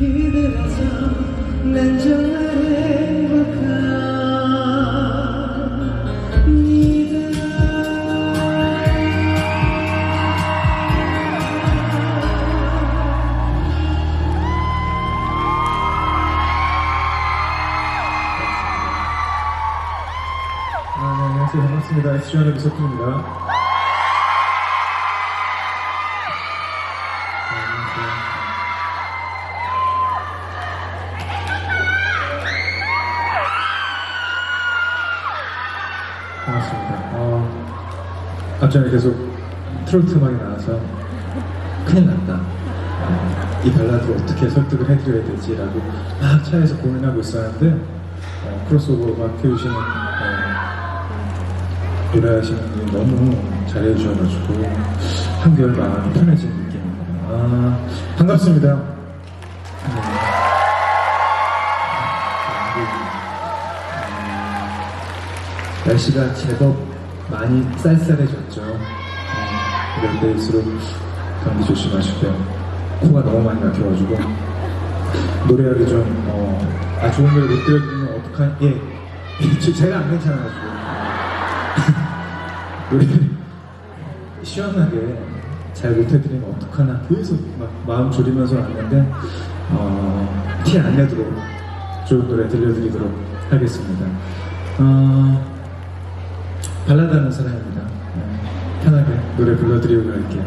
그대라서 난 정말 행 어, 앞전에 계속 트로트 음악이 나와서 큰일 났다. 어, 이 발라드를 어떻게 설득을 해드려야 되지라고 막 차에서 고민하고 있었는데 어, 크로스오버 음악 해주시는 어, 노래하시는 분이 너무 잘해주셔가지고 한결 마음이 편해진 느낌입니다. 아, 반갑습니다. 네. 음, 날씨가 제법 많이 쌀쌀해졌죠. 음, 이럴 때일수록 감기 조심하시고요. 코가 너무 많이 막혀가지고 노래를 좀 어, 아 좋은 노래 못 들려드리면 어떡하 예 저- 제가 안 괜찮아가지고 노래를 시원하게 잘 못해드리면 어떡하나 계속 막 마음 졸이면서 왔는데 어, 티 안 내도록 좋은 노래 들려드리도록 하겠습니다. 어, 발라드하는 사람입니다. 네, 편하게 노래 불러드리고 갈게요.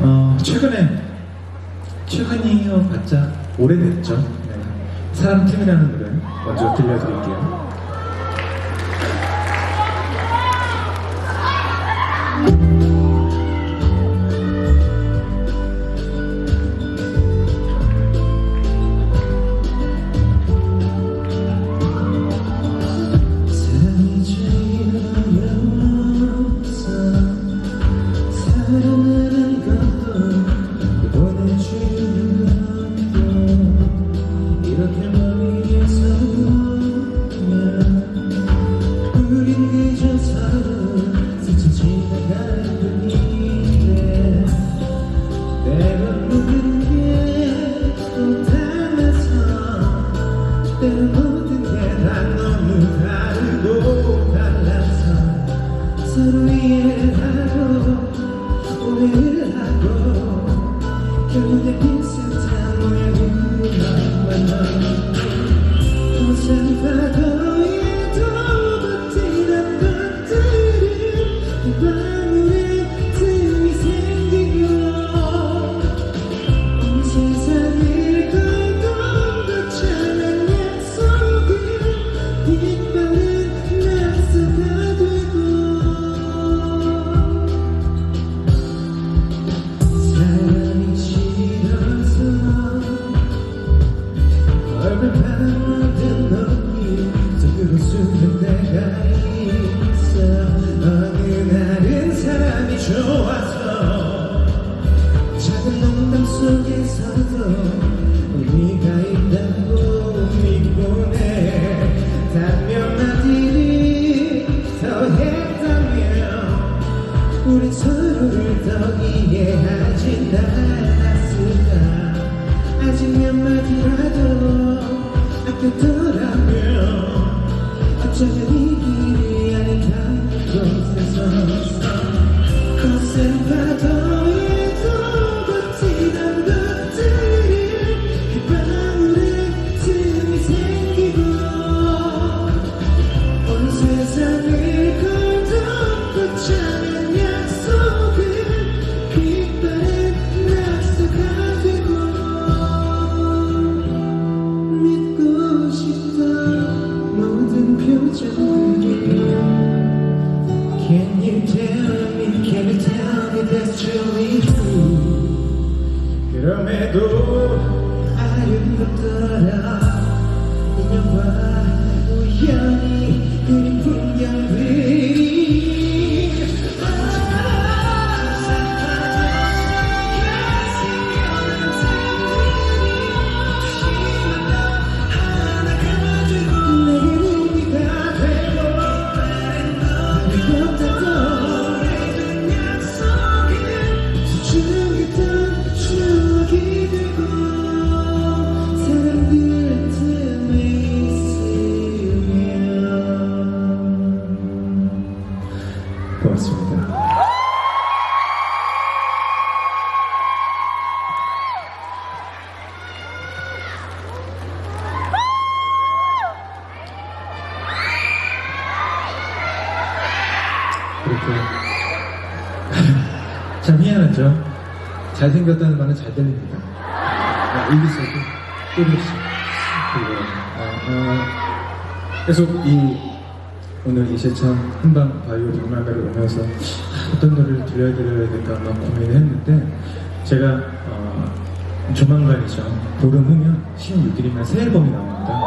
어, 최근에 최근이요 봤자 오래됐죠. 네, 사람 틈이라는 노래 먼저 들려드릴게요. 거 그렇게 참 희한하죠. 잘생겼다는 말은 잘 들립니다. 아, 여기서도 또렷이 그리고 어, 어, 계속 이 오늘 이세찬 한방 바이오 박람회를 오면서 어떤 노래를 들려드려야 될까 막 고민을 했는데 제가 어, 조만간이죠. 보름 후면 16일이면 새 앨범이 나옵니다.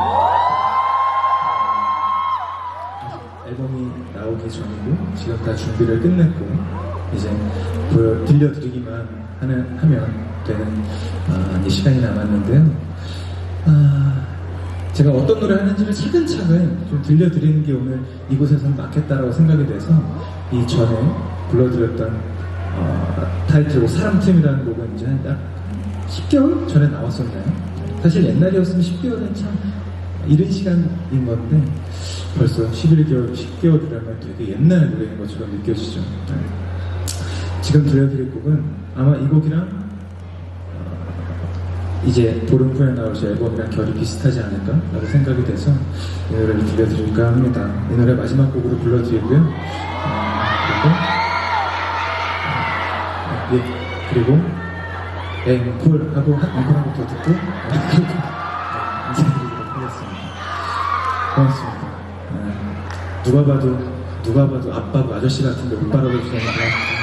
앨범이 나오기 전이고 지금 다 준비를 끝냈고 이제 보여 들려드리기만 하는 하면 되는 아, 이제 시간이 남았는데요. 아, 제가 어떤 노래 하는지를 차근차근 좀 들려드리는 게 오늘 이곳에서는 맞겠다라고 생각이 돼서 이 전에 불러드렸던 어, 타이틀곡 사람팀이라는 곡은 이제 딱 10개월 전에 나왔었나요? 사실 옛날이었으면 10개월은 참 이른 시간인 건데 벌써 11개월, 10개월이라면 되게 옛날 노래인 것처럼 느껴지죠. 네. 지금 들려드릴 곡은 아마 이 곡이랑 어, 이제 보름 후에 나올 제 앨범이랑 결이 비슷하지 않을까라고 생각이 돼서 이 노래를 들려드릴까 합니다. 이 노래 마지막 곡으로 불러드리고요. 어, 그리고 예, 그리고 앵콜 하고 앵콜 한곡 더 듣고 어, 인사드리도록 하겠습니다. 고맙습니다. 네, 누가 봐도 누가 봐도 아빠고 아저씨 같은데 오빠라고 해주셨는데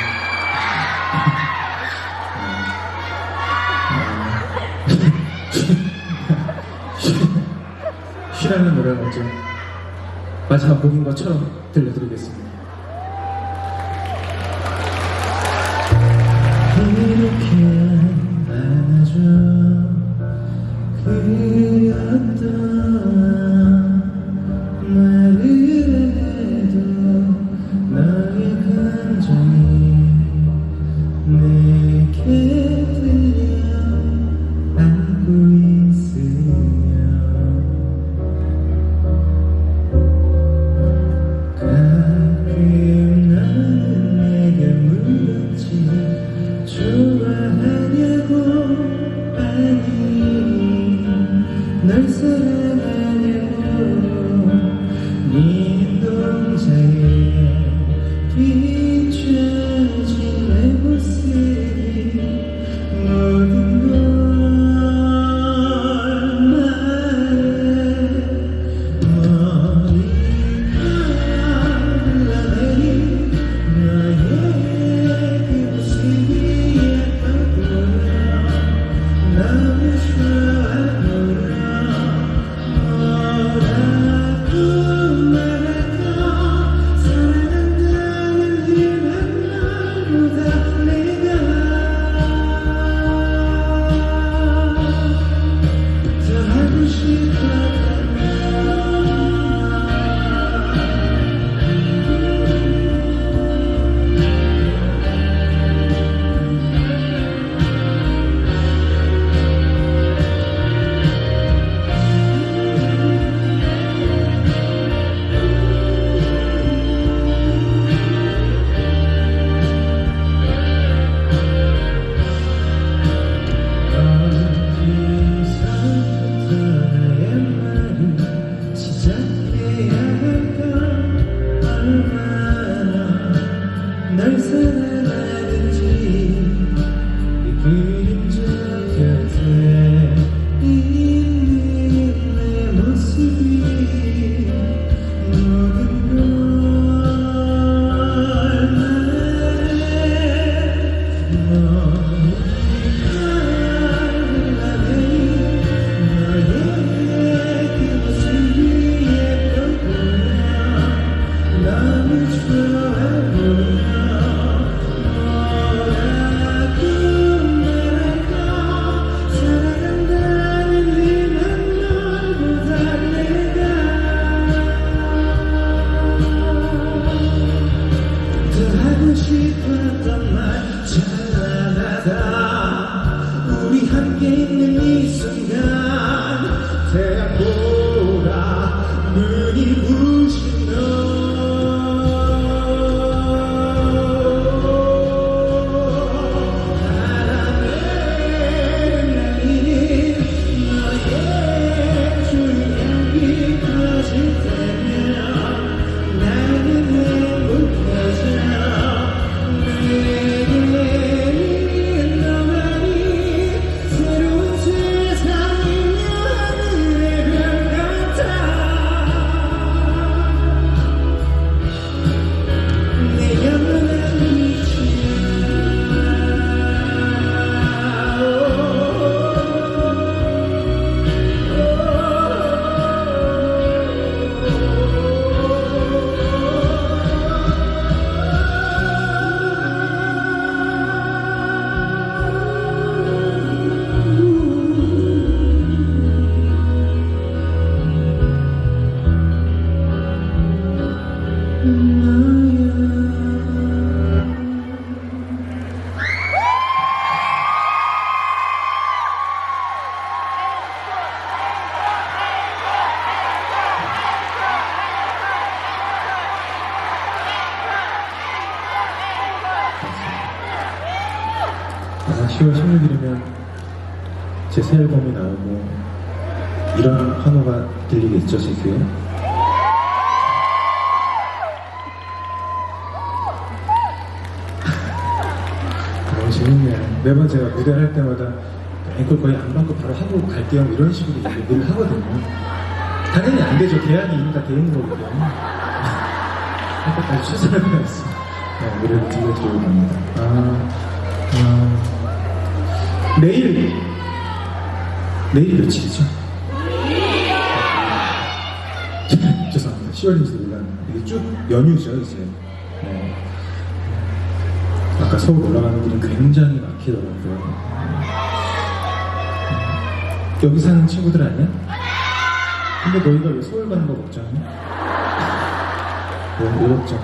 쉬라는 노래를 먼저 마지막 곡인 것처럼 들려드리겠습니다. 매번 제가 무대를 할 때마다 앵콜 거의 안 받고 바로 하고 갈게요. 뭐 이런 식으로 늘 하거든요. 당연히 안 되죠. 계약이 이미 다 돼 있는 거기 때문에. 아까까지 최선을 다했어. 네, 노래를 들려드리고 갑니다. 아, 아, 내일, 내일 며칠이죠? 죄송합니다. 10월인지도 몰랐는데. 이게 쭉 연휴죠, 이제. 네. 아까 서울 올라가는 길은 굉장히 막히더라고요. 여기 사는 친구들 아니야? 근데 너희가 왜 서울 가는 거 걱정해? 왜, 왜 걱정해?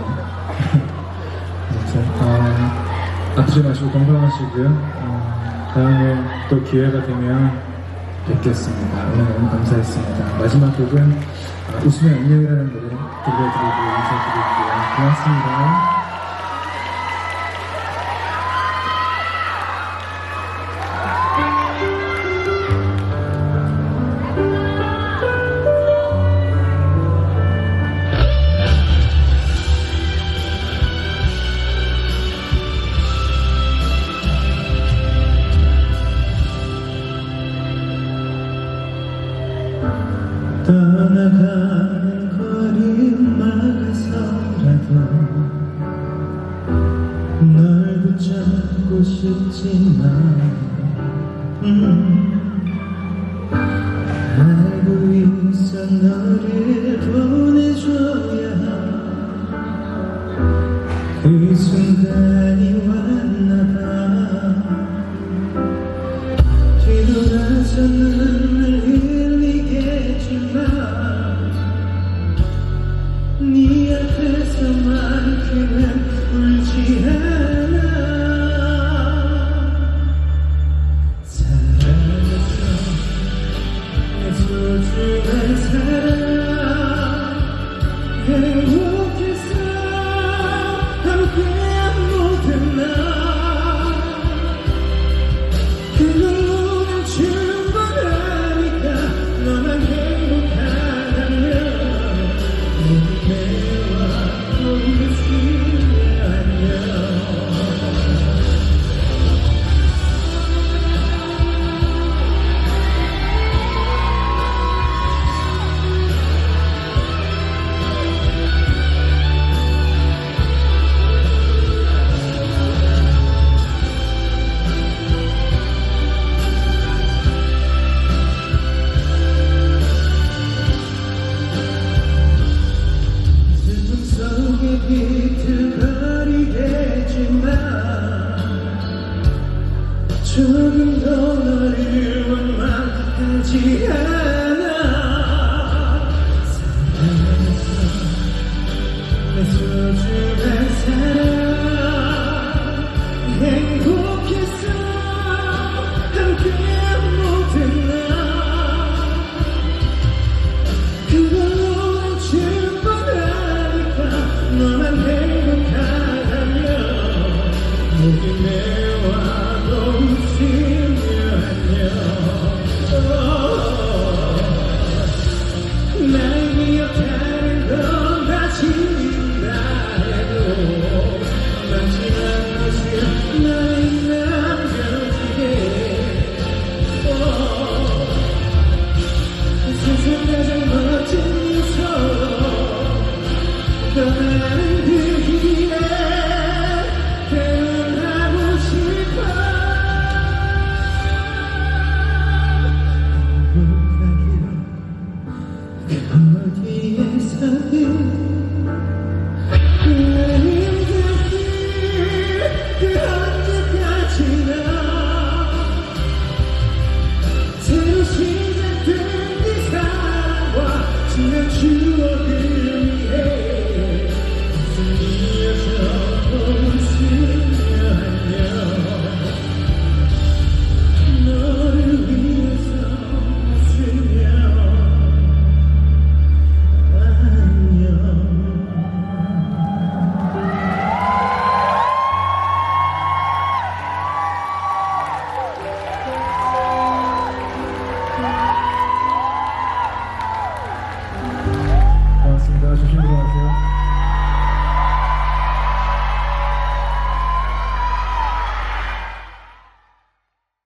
아무튼, 어, 아프지 마시고 건강하시고요. 어, 다음에 또 기회가 되면 뵙겠습니다. 오늘 너무 감사했습니다. 마지막 곡은 아, 웃으면 안녕이라는 노래 들려드리고 인사드릴게요. 고맙습니다. Jesus.